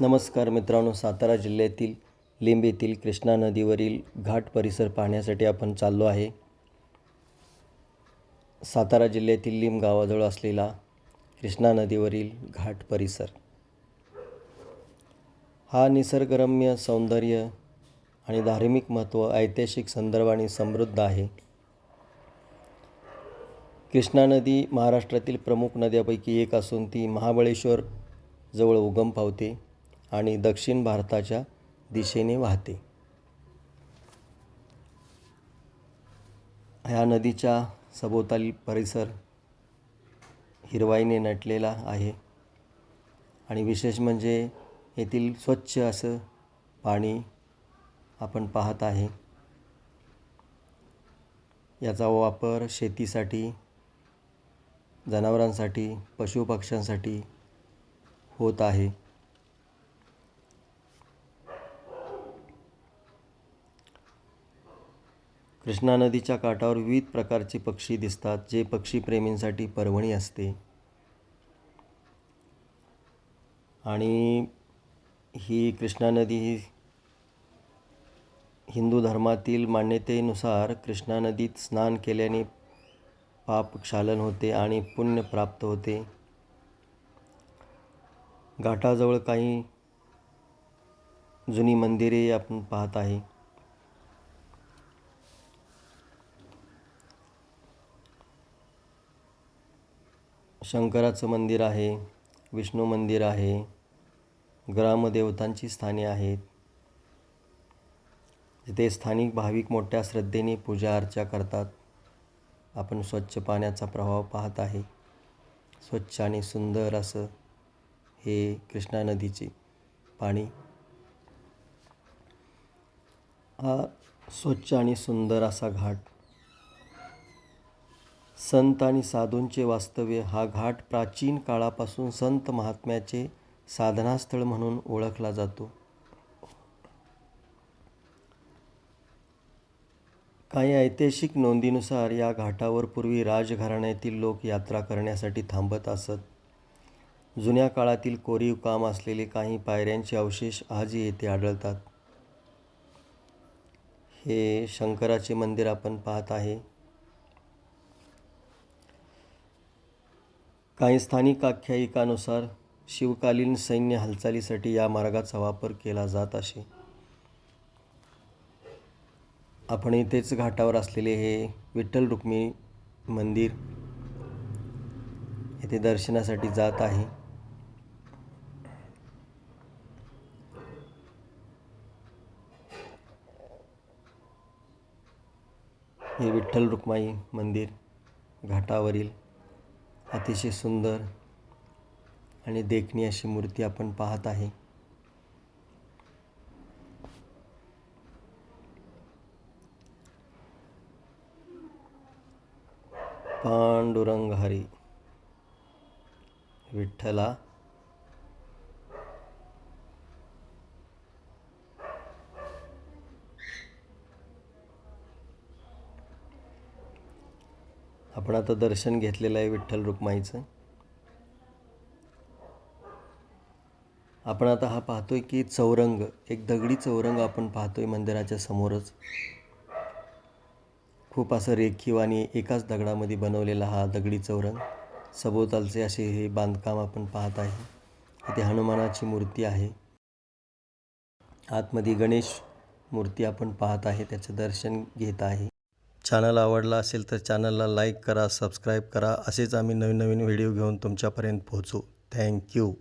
नमस्कार मित्रांनो सातारा जिल्ह्यातील लिंब येथील कृष्णा नदीवरील घाट परिसर पाहण्यासाठी आपण चाललो आहे. सातारा जिल्ह्यातील लिंब गावाजवळ असलेला कृष्णा नदीवरील घाट परिसर. हा निसर्गरम्य सौंदर्य आणि धार्मिक महत्त्व ऐतिहासिक संदर्भाने समृद्ध आहे. कृष्णा नदी महाराष्ट्रातील प्रमुख नद्यापैकी एक असून ती महाबळेश्वर जवळ उगम पावते. आणि दक्षिण भारताच्या दिशेने वाहते. ह्या नदीच्या सभोवताली परिसर हिरवाईने नटलेला आहे आणि विशेष म्हणजे येथील स्वच्छ असं पाणी आपण पाहत आहे. याचा वापर शेतीसाठी जनावरांसाठी पशुपक्ष्यांसाठी होत आहे. कृष्णा नदीच्या काठावर विविध प्रकारचे पक्षी दिसतात जे पक्षीप्रेमींसाठी पर्वणी असते. आणि ही कृष्णा नदी ही हिंदू धर्मातील मान्यतेनुसार कृष्णा नदीत स्नान केल्याने पाप क्षालन होते आणि पुण्य प्राप्त होते. घाटाजवळ काही जुनी मंदिरे आपण पाहत आहे. शंकराचं मंदिर आहे विष्णू मंदिर आहे ग्रामदेवतांची स्थाने आहेत. जिथे स्थानिक भाविक मोठ्या श्रद्धेने पूजा अर्चा करतात. आपण स्वच्छ पाण्याचा प्रवाह पाहत आहे. स्वच्छ आणि सुंदर असं हे कृष्णा नदीचे पाणी. हा स्वच्छ आणि सुंदर असा घाट संत आणि साधूंचे वास्तव्य हा घाट प्राचीन काळापासून संत महात्म्याचे साधनास्थळ म्हणून ओळखला जातो. काही ऐतिहासिक नोंदीनुसार या घाटावर पूर्वी राजघराण्यातील लोक यात्रा करण्यासाठी थांबत असत. जुन्या काळातील कोरीव काम असलेले काही पायऱ्यांचे अवशेष आजही येथे आढळतात. हे शंकराचे मंदिर आपण पाहत आहे. काही स्थानिक आख्यायिकानुसार शिवकालीन सैन्य हालचालीसाठी या मार्गाचा वापर केला जात असे. आपण इथेच घाटावर असलेले हे विठ्ठल रुक्मिणी मंदिर येथे दर्शनासाठी जात आहे. हे विठ्ठल रुक्माई मंदिर घाटावरील अतिशय सुंदर आणि देखणी अशी मूर्ती आपण पाहत आहे. पांडुरंग हरी विठ्ठला आपण आता दर्शन घेतलेलं आहे विठ्ठल रुक्माईचं. आपण आता हा पाहतोय की चौरंग एक दगडी चौरंग आपण पाहतोय मंदिराच्या समोरच. खूप असं रेखीव आणि एकाच दगडामध्ये बनवलेला हा दगडी चौरंग. सभोवतालचे असे हे बांधकाम आपण पाहत आहे. इथे हनुमानाची मूर्ती आहे. आतमध्ये गणेश मूर्ती आपण पाहत आहे त्याचं दर्शन घेत आहे. चॅनल आवडला असेल तर चॅनलला लाईक करा सबस्क्राईब करा. असेच आम्ही नवीन नवीन व्हिडिओ घेऊन तुमच्यापर्यंत पोहोचू. थँक्यू.